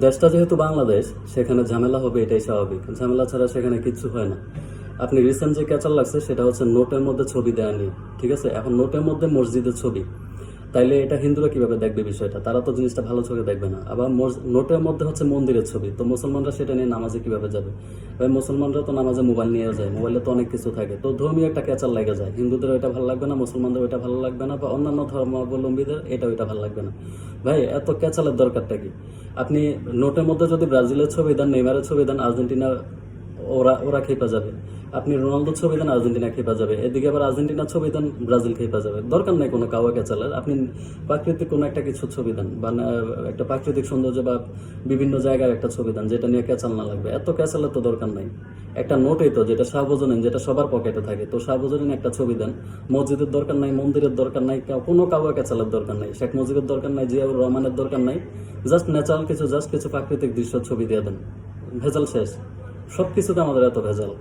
দেশটা যেহেতু বাংলাদেশ, সেখানে ঝামেলা হবে, এটাই স্বাভাবিক। ঝামেলা ছাড়া সেখানে কিচ্ছু হয় না। আপনি রিসেন্ট যে ক্যাচার লাগছে, সেটা হচ্ছে নোটের মধ্যে ছবি দেওয়া নিয়ে, ঠিক আছে? এখন নোটের মধ্যে মসজিদের ছবি। তাইলে এটা হিন্দুরা কীভাবে দেখবে বিষয়টা? তারা তো জিনিসটা ভালো চোখে দেখবে না। আবার নোটের মধ্যে হচ্ছে মন্দিরের ছবি। তো মুসলমানরা সেটা নিয়ে নামাজে কীভাবে যাবে? ভাই, মুসলমানরা তো নামাজে মোবাইল নিয়ে যায়। মোবাইলে তো অনেক কিছু থাকে। তো ধর্মীয় একটা ক্যাচার লেগে যায়। হিন্দুদের ওইটা ভালো লাগবে না মুসলমানদের ওইটা ভালো লাগবে না, বা অন্যান্য ধর্মাবলম্বীদের এটা ওইটা ভালো লাগবে না। ভাই, এত ক্যাচালের দরকারটা কি? আপনি নোটের মধ্যে যদি ব্রাজিলের ছবি দেন, নেইমারের ছবি দেন, আর্জেন্টিনার ওরা ওরা খেপা যাবে। আপনি রোনালদোর ছবি দেন, আর্জেন্টিনা খেপা যাবে। এদিকে আবার আর্জেন্টিনা ছবি দেন, ব্রাজিল খেপা যাবে। দরকার নাই কোনো কাওয়া ক্যাচালের। আপনি প্রাকৃতিক কোনো একটা কিছু ছবি দেন, বা একটা প্রাকৃতিক সৌন্দর্য বা বিভিন্ন জায়গায় একটা ছবি দেন, যেটা নিয়ে ক্যাচাল না লাগবে। এত ক্যাচালের তো দরকার নাই। একটা নোটই তো, যেটা সার্বজনীন, যেটা সবার পকেটে থাকে। তো সার্বজনীন একটা ছবি দেন। মসজিদের দরকার নাই, মন্দিরের দরকার নাই কোনো কাওয়া ক্যাচালের দরকার নাই। শেখ মুজিবের দরকার নাই, জিয়াউর রহমানের দরকার নাই। জাস্ট ন্যাচারাল কিছু, জাস্ট কিছু প্রাকৃতিক দৃশ্য ছবি দিয়ে দেন। ভেজাল শেষ। সব কিছুতে আমাদের এত ভেজাল।